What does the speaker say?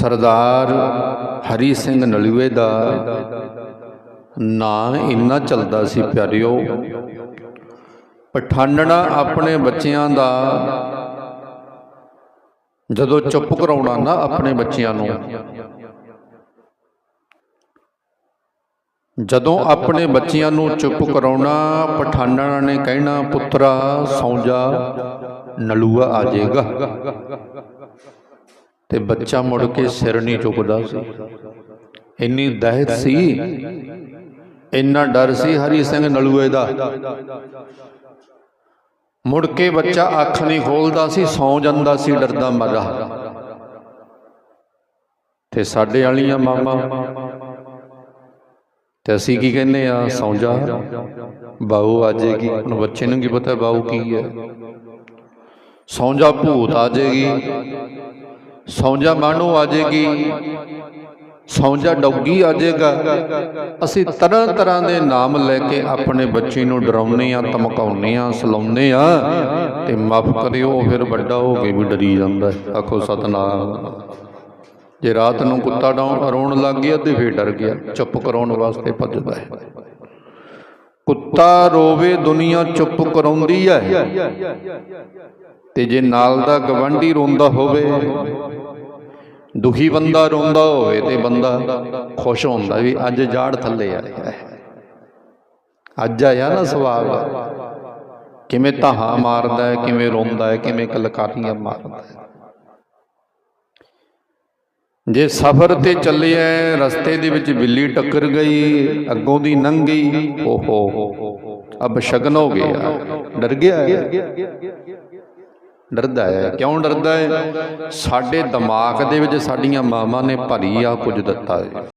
ਸਰਦਾਰ ਹਰੀ ਸਿੰਘ ਨਲੂਏ ਦਾ ਨਾਂ ਇੰਨਾ ਚੱਲਦਾ ਸੀ ਪਿਆਰਿਓ। ਪਠਾਨਣਾ ਆਪਣੇ ਬੱਚਿਆਂ ਦਾ ਜਦੋਂ ਚੁੱਪ ਕਰਾਉਣਾ ਨਾ ਆਪਣੇ ਬੱਚਿਆਂ ਨੂੰ। ਜਦੋਂ ਆਪਣੇ ਬੱਚਿਆਂ ਨੂੰ ਚੁੱਪ ਕਰਾਉਣਾ, ਪਠਾਨਣਾ ਨੇ ਕਹਿਣਾ, ਪੁੱਤਰਾ, ਸੌਂ ਜਾ, ਨਲੂਆ ਆ ਜਾਏਗਾ। ਤੇ ਬੱਚਾ ਮੁੜ ਕੇ ਸਿਰ ਨਹੀਂ ਚੁੱਕਦਾ ਸੀ। ਇੰਨੀ ਦਹਿਤ ਸੀ। ਇੰਨਾ ਡਰ ਸੀ ਹਰੀ ਸਿੰਘ ਨਲੂਏ ਦਾ। ਮੁੜ ਕੇ ਬੱਚਾ ਅੱਖ ਨਹੀਂ ਖੋਲਦਾ ਸੀ, ਸੌਂ ਜਾਂਦਾ ਸੀ, ਡਰਦਾ ਮਰਾ ਤੇ ਸਾਡੇ ਵਾਲੀਆਂ ਮਾਮਾ। ਤੇ ਅਸੀਂ ਕੀ ਕਹਿੰਦੇ ਆ, ਸੌਂ ਜਾ। ਬਾਹੂ ਆ ਜਾਏਗੀ ਹੁਣ ਬੱਚੇ ਨੂੰ ਕੀ ਪਤਾ ਬਾਹੂ ਕੀ ਹੈ। ਸੌਂ ਜਾ, ਭੂਤ ਆ ਜਾਏਗੀ ਸੌਂਜਾ ਮਾਣੋ ਆ ਜਾਏਗੀ ਸੌਂਜਾ ਡੌਗੀ ਆ ਜਾਏਗਾ ਅਸੀਂ ਤਰ੍ਹਾਂ ਤਰ੍ਹਾਂ ਦੇ ਨਾਮ ਲੈ ਕੇ ਆਪਣੇ ਬੱਚੇ ਨੂੰ ਡਰਾਉਂਦੇ ਆ ਧਮਕਾਉਂਦੇ ਆ ਸਲਾਉਂਦੇ ਆ ਤੇ ਮਾਫ ਕਰਿਓ ਫਿਰ ਵੱਡਾ ਹੋ ਕੇ ਵੀ ਡਰੀ ਜਾਂਦਾ ਆਖੋ, ਸਤਨਾਮ। ਜੇ ਰਾਤ ਨੂੰ ਕੁੱਤਾ ਡਾਉਣ ਰੋਣ ਲੱਗ ਗਿਆ ਤੇ ਫੇਰ ਡਰ ਗਿਆ, ਚੁੱਪ ਕਰਾਉਣ ਵਾਸਤੇ ਭੱਜਦਾ ਹੈ। ਕੁੱਤਾ ਰੋਵੇ, ਦੁਨੀਆ ਚੁੱਪ ਕਰਾਉਂਦੀ ਹੈ ਤੇ ਜੇ ਨਾਲ ਦਾ ਗਵੰਡੀ ਰੋਂਦਾ ਹੋਵੇ, ਦੁਖੀ ਬੰਦਾ ਰੋਂਦਾ ਹੋਵੇ ਤੇ ਬੰਦਾ ਖੁਸ਼ ਹੁੰਦਾ ਵੀ ਅੱਜ ਜਾੜ ਥੱਲੇ ਆਇਆ ਹੈ। ਅੱਜ ਆਇਆ ਨਾ ਸਵਾਬ ਕਿਵੇਂ ਧਾਹਾਂ ਮਾਰਦਾ ਹੈ, ਕਿਵੇਂ ਰੋਂਦਾ ਹੈ, ਕਿਵੇਂ ਕਲਕਾਰੀਆਂ ਮਾਰਦਾ ਹੈ। ਜੇ ਸਫ਼ਰ ਤੇ ਚੱਲੇ ਐ ਰਸਤੇ ਦੇ ਵਿੱਚ ਬਿੱਲੀ ਟੱਕਰ ਗਈ, ਅੱਗੋਂ ਦੀ ਲੰਘ ਗਈ, ਓਹੋ। ਅਬ ਸ਼ਗਨ ਹੋ ਗਿਆ। ਡਰ ਗਿਆ ਡਰਦਾ ਹੈ। ਕਿਉਂ ਡਰਦਾ ਹੈ? ਸਾਡੇ ਦਿਮਾਗ ਦੇ ਵਿੱਚ ਸਾਡੀਆਂ ਮਾਵਾਂ ਨੇ ਭਰੀ ਆ ਕੁਝ ਦਿੱਤਾ ਹੈ।